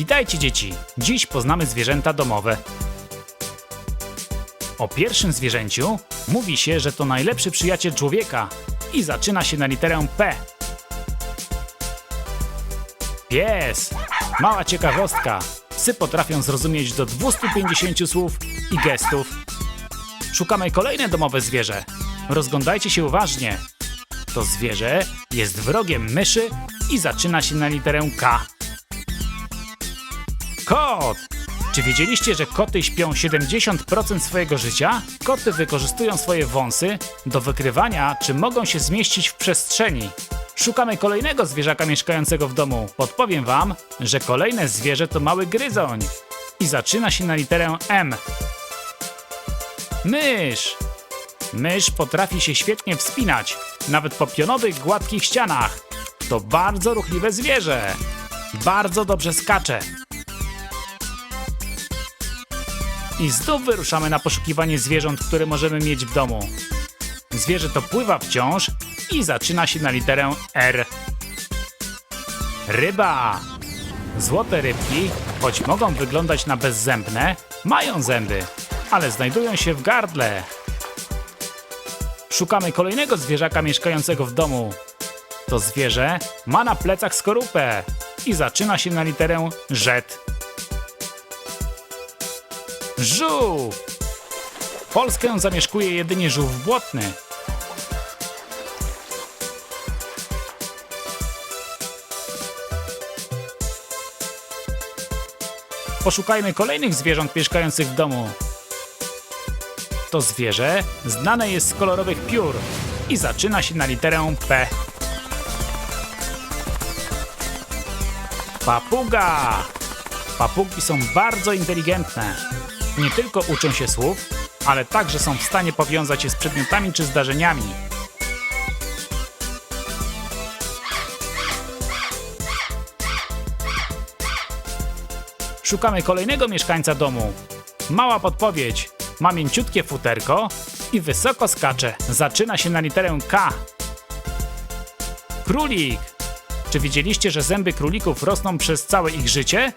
Witajcie dzieci! Dziś poznamy zwierzęta domowe. O pierwszym zwierzęciu mówi się, że to najlepszy przyjaciel człowieka i zaczyna się na literę P. Pies! Mała ciekawostka. Psy potrafią zrozumieć do 250 słów i gestów. Szukamy kolejne domowe zwierzę. Rozglądajcie się uważnie. To zwierzę jest wrogiem myszy i zaczyna się na literę K. Kot! Czy wiedzieliście, że koty śpią 70% swojego życia? Koty wykorzystują swoje wąsy do wykrywania, czy mogą się zmieścić w przestrzeni. Szukamy kolejnego zwierzaka mieszkającego w domu. Podpowiem wam, że kolejne zwierzę to mały gryzoń. I zaczyna się na literę M. Mysz! Mysz potrafi się świetnie wspinać, nawet po pionowych, gładkich ścianach. To bardzo ruchliwe zwierzę. Bardzo dobrze skacze. I znów wyruszamy na poszukiwanie zwierząt, które możemy mieć w domu. Zwierzę to pływa wciąż i zaczyna się na literę R. Ryba! Złote rybki, choć mogą wyglądać na bezzębne, mają zęby, ale znajdują się w gardle. Szukamy kolejnego zwierzaka mieszkającego w domu. To zwierzę ma na plecach skorupę i zaczyna się na literę Z. Żółw! Polskę zamieszkuje jedynie żółw błotny. Poszukajmy kolejnych zwierząt mieszkających w domu. To zwierzę znane jest z kolorowych piór i zaczyna się na literę P. Papuga! Papugi są bardzo inteligentne. Nie tylko uczą się słów, ale także są w stanie powiązać się z przedmiotami czy zdarzeniami. Szukamy kolejnego mieszkańca domu. Mała podpowiedź. Ma mięciutkie futerko i wysoko skacze. Zaczyna się na literę K. Królik. Czy widzieliście, że zęby królików rosną przez całe ich życie?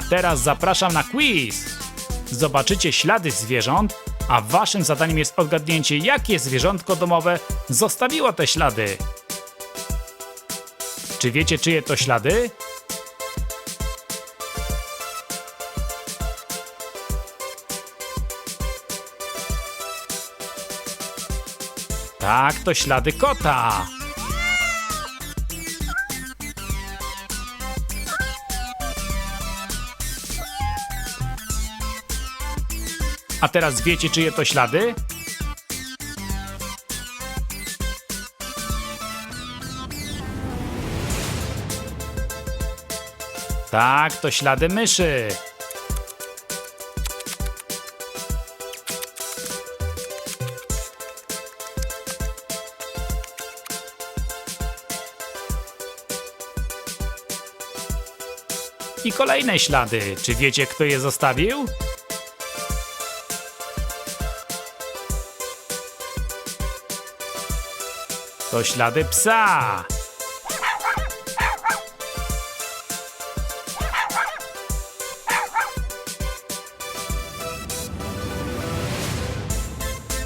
A teraz zapraszam na quiz. Zobaczycie ślady zwierząt, a waszym zadaniem jest odgadnięcie, jakie zwierzątko domowe zostawiło te ślady. Czy wiecie, czyje to ślady? Tak, to ślady kota. A teraz wiecie, czyje to ślady? Tak, to ślady myszy. I kolejne ślady. Czy wiecie, kto je zostawił? To ślady psa.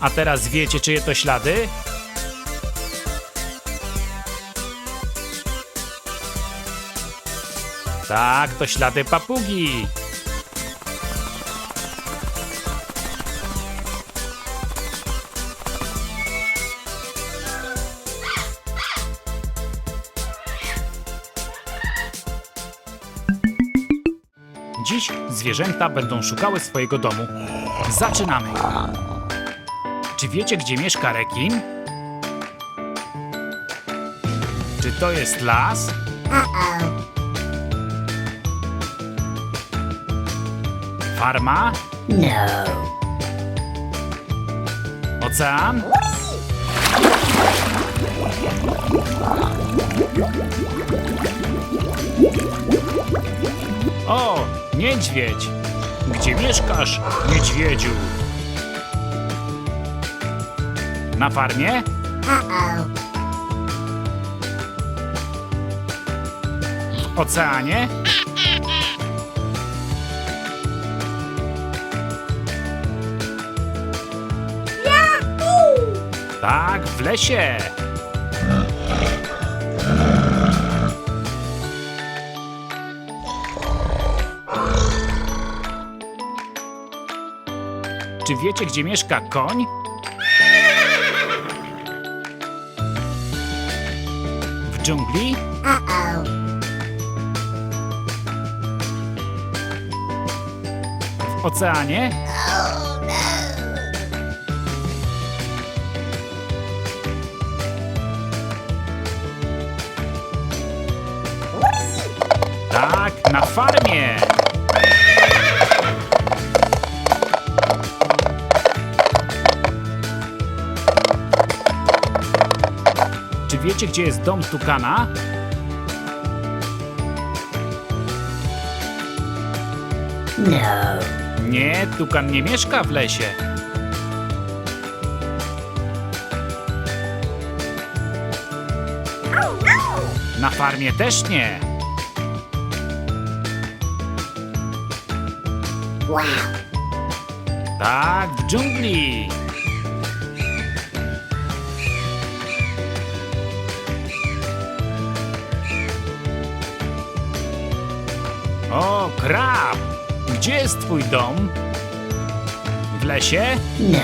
A teraz wiecie, czyje to ślady? Tak, to ślady papugi. Dziś zwierzęta będą szukały swojego domu. Zaczynamy! Czy wiecie, gdzie mieszka rekin? Czy to jest las? Farma? No. Ocean? O, niedźwiedź! Gdzie mieszkasz, niedźwiedziu? Na farmie? W oceanie? Tak, w lesie. Czy wiecie, gdzie mieszka koń? W dżungli? W oceanie? Tak, na farmie. Wiecie, gdzie jest dom Tukana? No. Nie, Tukan nie mieszka w lesie. Na farmie też nie. Wow. Tak, w dżungli. Krab! Gdzie jest twój dom? W lesie? No.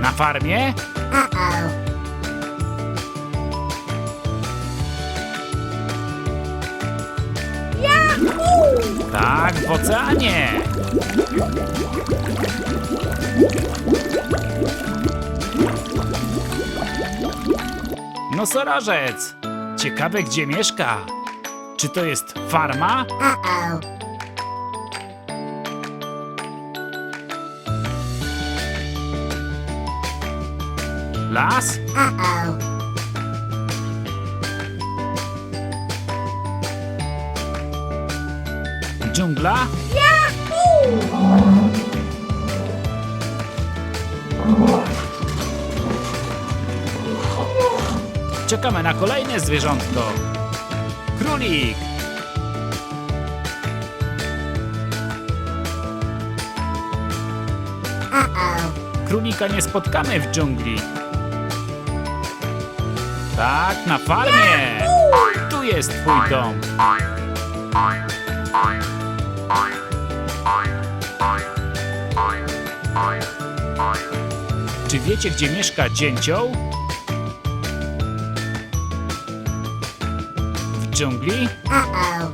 Na farmie? Uh-oh. Tak, w oceanie. Nosorożec! Ciekawe, gdzie mieszka. Czy to jest farma? Las? Dżungla? Czekamy na kolejne zwierzątko. Królik! Królika nie spotkamy w dżungli. Tak, na farmie. Tu jest twój dom. Czy wiecie, gdzie mieszka dzięcioł? Dżungli? Uh-oh.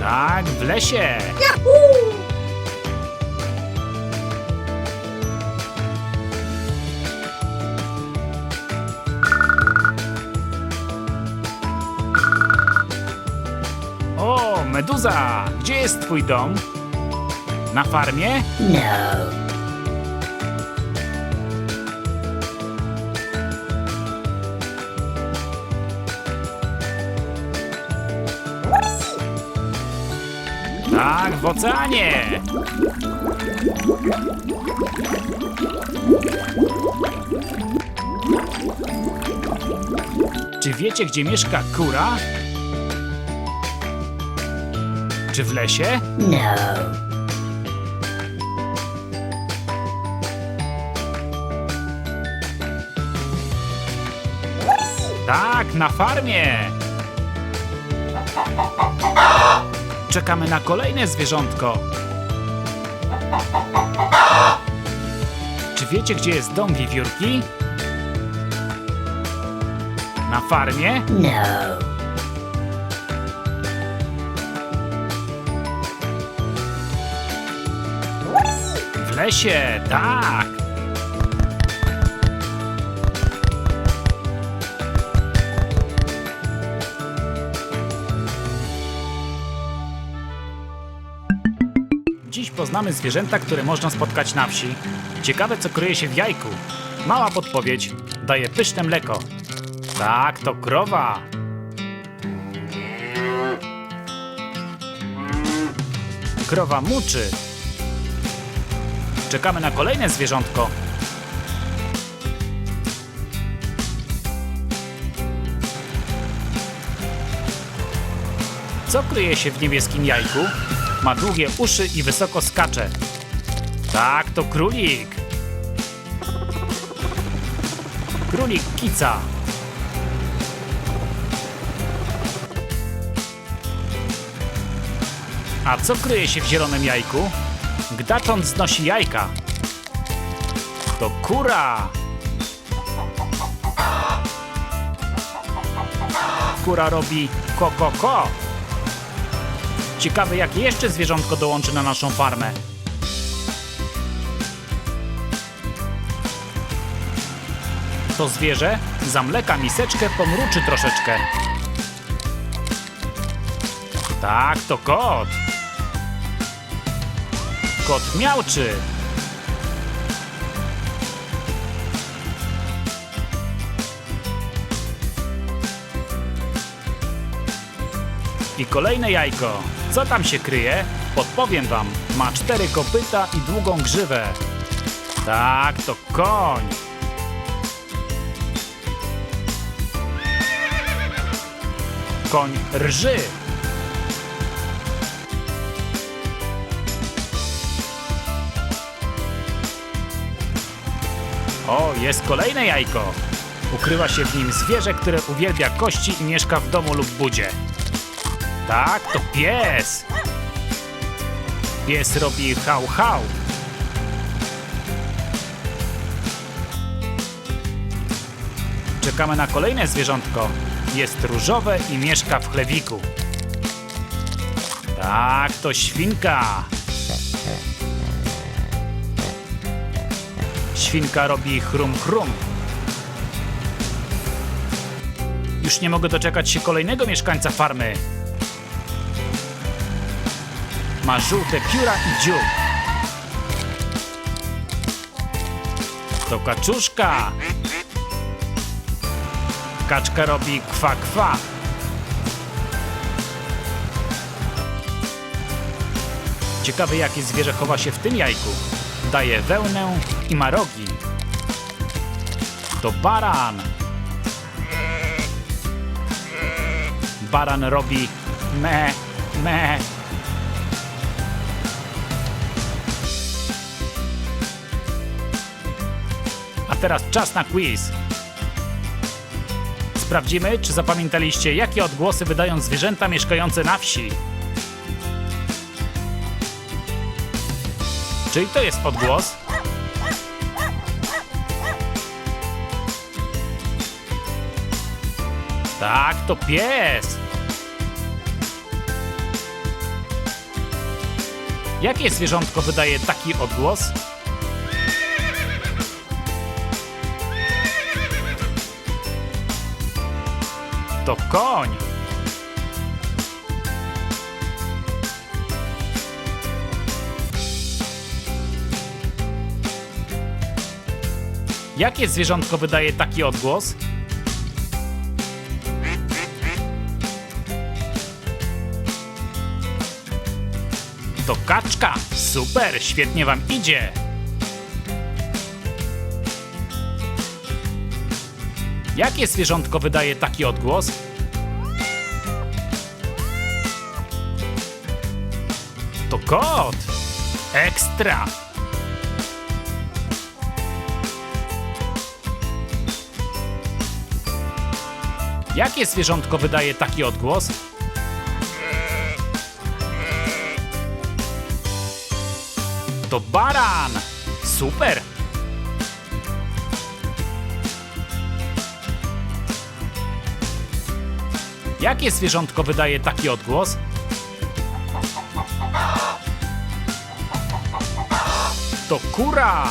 Tak, w lesie. O, meduza! Gdzie jest twój dom? Na farmie? No. Tak, w oceanie. Czy wiecie, gdzie mieszka kura? Czy w lesie? No. Tak, na farmie. Czekamy na kolejne zwierzątko. Czy wiecie, gdzie jest dom wiewiórki? Na farmie? No. W lesie, tak. Poznamy zwierzęta, które można spotkać na wsi. Ciekawe, co kryje się w jajku. Mała podpowiedź. Daje pyszne mleko. Tak, to krowa. Krowa muczy. Czekamy na kolejne zwierzątko. Co kryje się w niebieskim jajku? Ma długie uszy i wysoko skacze. Tak, to królik. Królik kica. A co kryje się w zielonym jajku? Gdacząc znosi jajka. To kura. Kura robi ko ko ko. Ciekawe, jakie jeszcze zwierzątko dołączy na naszą farmę. To zwierzę zamleka miseczkę, pomruczy troszeczkę. Tak, to kot. Kot miałczy. I kolejne jajko. Co tam się kryje? Podpowiem wam. Ma cztery kopyta i długą grzywę. Tak, to koń. Koń rży. O, jest kolejne jajko. Ukrywa się w nim zwierzę, które uwielbia kości i mieszka w domu lub budzie. Tak, to pies. Pies robi hał hał. Czekamy na kolejne zwierzątko. Jest różowe i mieszka w chlewiku. Tak, to świnka. Świnka robi chrum chrum. Już nie mogę doczekać się kolejnego mieszkańca farmy. Ma żółte pióra i dziób. To kaczuszka. Kaczka robi kwa kwa. Ciekawe jakie zwierzę chowa się w tym jajku. Daje wełnę i ma rogi. To baran. Baran robi me, me. Teraz czas na quiz. Sprawdzimy, czy zapamiętaliście, jakie odgłosy wydają zwierzęta mieszkające na wsi. Czyli to jest odgłos? Tak, to pies. Jakie zwierzątko wydaje taki odgłos? To koń. Jakie zwierzątko wydaje taki odgłos? To kaczka. Super, świetnie wam idzie. Jakie zwierzątko wydaje taki odgłos? To kot. Ekstra. Jakie zwierzątko wydaje taki odgłos? To baran! Super! Jakie zwierzątko wydaje taki odgłos? To kura!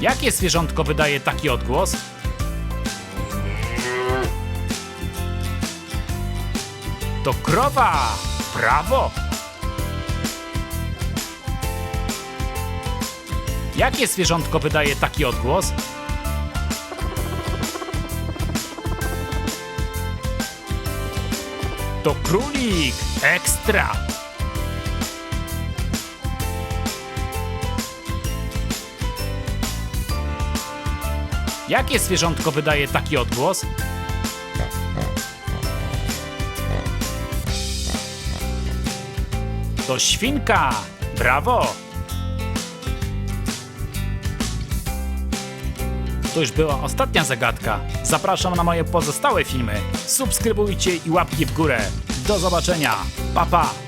Jakie zwierzątko wydaje taki odgłos? To krowa! Brawo! Jakie zwierzątko wydaje taki odgłos? To królik! Ekstra! Jakie zwierzątko wydaje taki odgłos? To świnka! Brawo! To już była ostatnia zagadka. Zapraszam na moje pozostałe filmy. Subskrybujcie i łapki w górę. Do zobaczenia. Pa pa!